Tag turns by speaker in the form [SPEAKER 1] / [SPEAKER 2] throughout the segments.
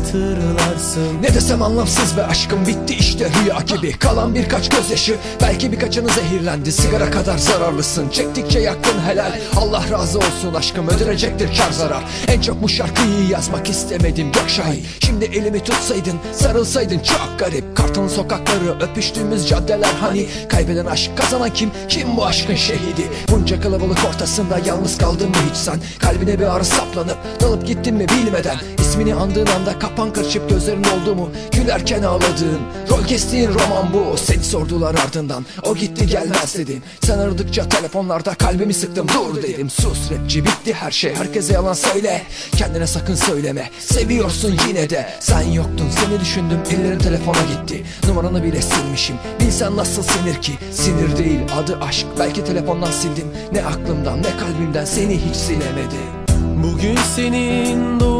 [SPEAKER 1] hatırlarsın.
[SPEAKER 2] Ne desem anlamsız ve aşkım bitti işte rüya gibi. Kalan birkaç gözyaşı belki birkaçını zehirlendi. Sigara kadar zararlısın. Çektikçe yaktın helal. Allah razı olsun aşkım ödünecektir kar zarar. En çok bu şarkıyı yazmak istemedim. Gökşahin Şimdi elimi tutsaydın sarılsaydın. Çok garip. Kartal'ın sokakları öpüştüğümüz caddeler. Hani Kaybeden aşk kazanan kim? Kim bu aşkın şehidi? Bunca kalabalık ortasında yalnız kaldın mı hiç sen? Kalbine bir ağrı saplanıp dalıp gittin mi bilmeden İsmini andığın anda kapan kırışıp gözlerin oldu mu? Gülerken ağladığın Rol kestiğin roman bu. Seni sordular ardından O gitti gelmez dedim Sen aradıkça telefonlarda kalbimi sıktım Dur dedim. Sus rapçi bitti her şey. Herkese yalan söyle Kendine sakın söyleme. Seviyorsun yine de. Sen yoktun seni düşündüm Ellerim telefona gitti. Numaranı bile silmişim. Bilsen nasıl sinir ki? Sinir değil adı aşk. Belki telefondan sildim. Ne aklımdan ne kalbimden Seni hiç silemedim.
[SPEAKER 1] Bugün senin doğum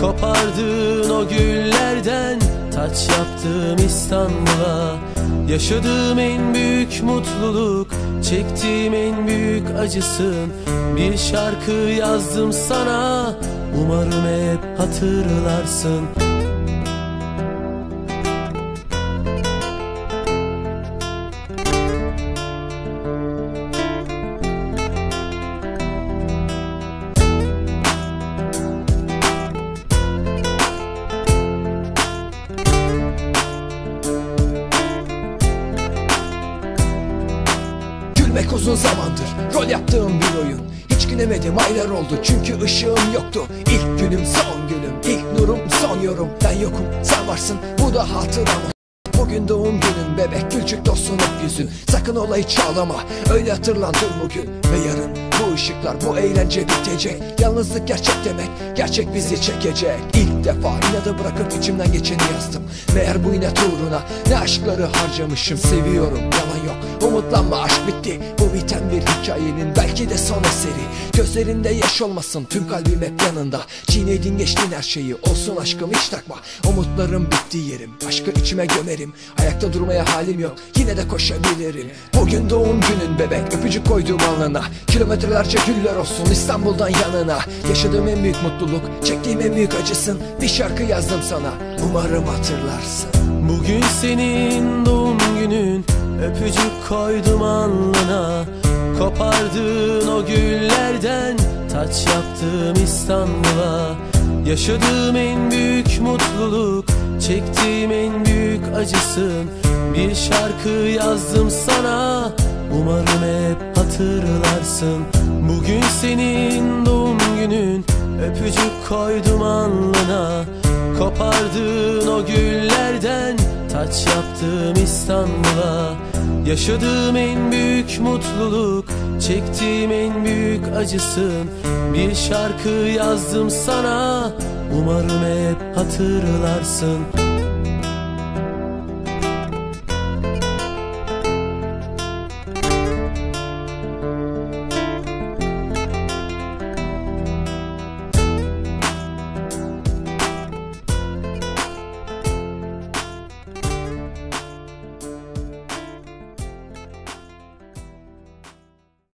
[SPEAKER 1] Kopardığın o güllerden Taç yaptım İstanbul'a. Yaşadığım en büyük mutluluk Çektiğim en büyük acısın. Bir şarkı yazdım sana Umarım hep hatırlarsın
[SPEAKER 2] uzun zamandır rol yaptığım bir oyun. Hiç gülemedim aylar oldu çünkü ışığım yoktu. İlk günüm son günüm ilk nurum son yorum. Ben yokum sen varsın bu da hatıram Bugün doğum günün bebek gülçük dostun öp yüzün Sakın olayı çağlama öyle hatırlandır bugün Ve yarın. Bu ışıklar bu eğlence bitecek. Yalnızlık gerçek demek gerçek bizi çekecek. İlk defa inadı bırakıp içimden geçeni yazdım. Meğer bu inat uğruna ne aşkları harcamışım. Seviyorum yalan yok umutlanma aşk bitti. Bu biten bir hikayenin belki de son eseri. Gözlerinde yaş olmasın tüm kalbim hep yanında. Çiğnedin geçtin her şeyi olsun aşkım hiç takma. Umutlarım bitti yerim aşkı içime gömerim. Ayakta durmaya halim yok yine de koşabilirim. Bugün doğum günün bebek öpücük koyduğum alnına. Kilometrelerce güller olsun İstanbul'dan yanına. Yaşadığım en büyük mutluluk çektiğim en büyük acısın. Bir şarkı yazdım sana umarım hatırlarsın.
[SPEAKER 1] Bugün senin doğum Öpücük koydum alnına Kopardığın o güllerden Taç yaptım İstanbul'a. Yaşadığım en büyük mutluluk Çektiğim en büyük acısın. Bir şarkı yazdım sana Umarım hep hatırlarsın. Bugün senin doğum günün Öpücük koydum alnına. Kopardığın o güllerden Taç yaptım İstanbul'a? Yaşadığım en büyük mutluluk Çektiğim en büyük acısın. Bir şarkı yazdım sana Umarım hep hatırlarsın